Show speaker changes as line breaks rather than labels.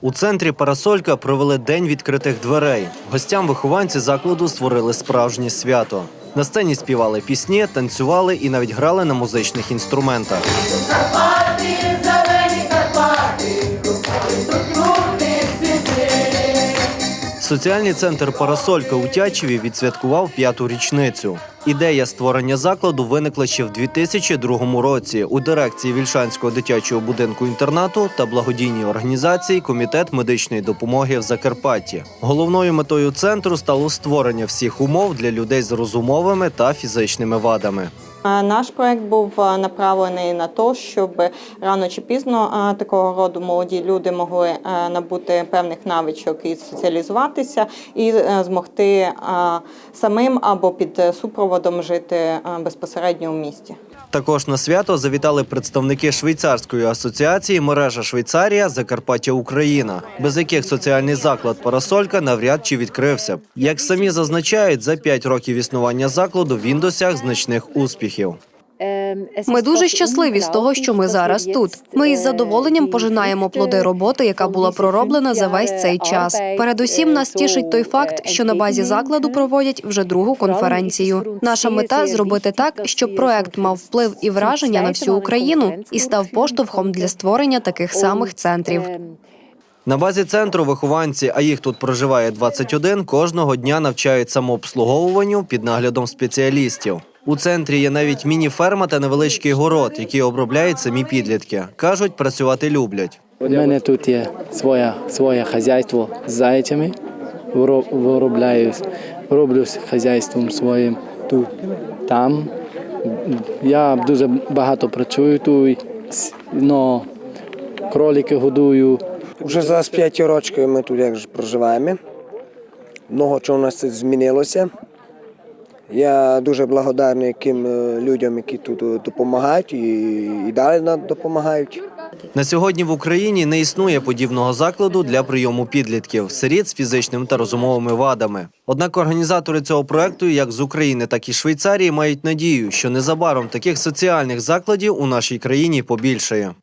У центрі Парасолька провели день відкритих дверей. Гостям вихованці закладу створили справжнє свято. На сцені співали пісні, танцювали і навіть грали на музичних інструментах. Соціальний центр Парасолька у Тячеві відсвяткував п'яту річницю. Ідея створення закладу виникла ще в 2002 році у дирекції Вільшанського дитячого будинку інтернату та благодійній організації Комітет медичної допомоги в Закарпатті. Головною метою центру стало створення всіх умов для людей з розумовими та фізичними вадами.
Е, Наш проект був е, направлений на те, щоб рано чи пізно е, такого роду молоді люди могли набути певних навичок і соціалізуватися, і змогти самим або під супроводом жити безпосередньо в місті.
Також на свято завітали представники швейцарської асоціації Мережа Швейцарія Закарпаття Україна, без яких соціальний заклад Парасолька навряд чи відкрився. Як самі зазначають, за п'ять років існування закладу він досяг значних успіхів.
Ми дуже щасливі з того, що ми зараз тут. Ми із задоволенням пожинаємо плоди роботи, яка була пророблена за весь цей час. Передусім нас тішить той факт, що на базі закладу проводять вже другу конференцію. Наша мета зробити так, щоб проект мав вплив і враження на всю Україну і став поштовхом для створення таких самих центрів.
На базі центру вихованці, а їх тут проживає 21, кожного дня навчають самообслуговуванню під наглядом спеціалістів. У центрі є навіть міні-ферма та невеличкий город, який обробляють самі підлітки. кажуть, працювати люблять.
У мене тут є своє, своє хазяйство з зайцями. Виро- роблю з хазяйством своїм тут, там. Я дуже багато працюю тут, но кролики годую.
Уже зараз 5 років ми тут як проживаємо. Много чого у нас змінилося. Я дуже благодарний тим е, людям, які тут е, допомагають і, і далі нам допомагають.
На сьогодні в Україні не існує подібного закладу для прийому підлітків, сиріт з фізичними та розумовими вадами. Однак організатори цього проекту, як з України, так і Швейцарії, мають надію, що незабаром таких соціальних закладів у нашій країні побільшає.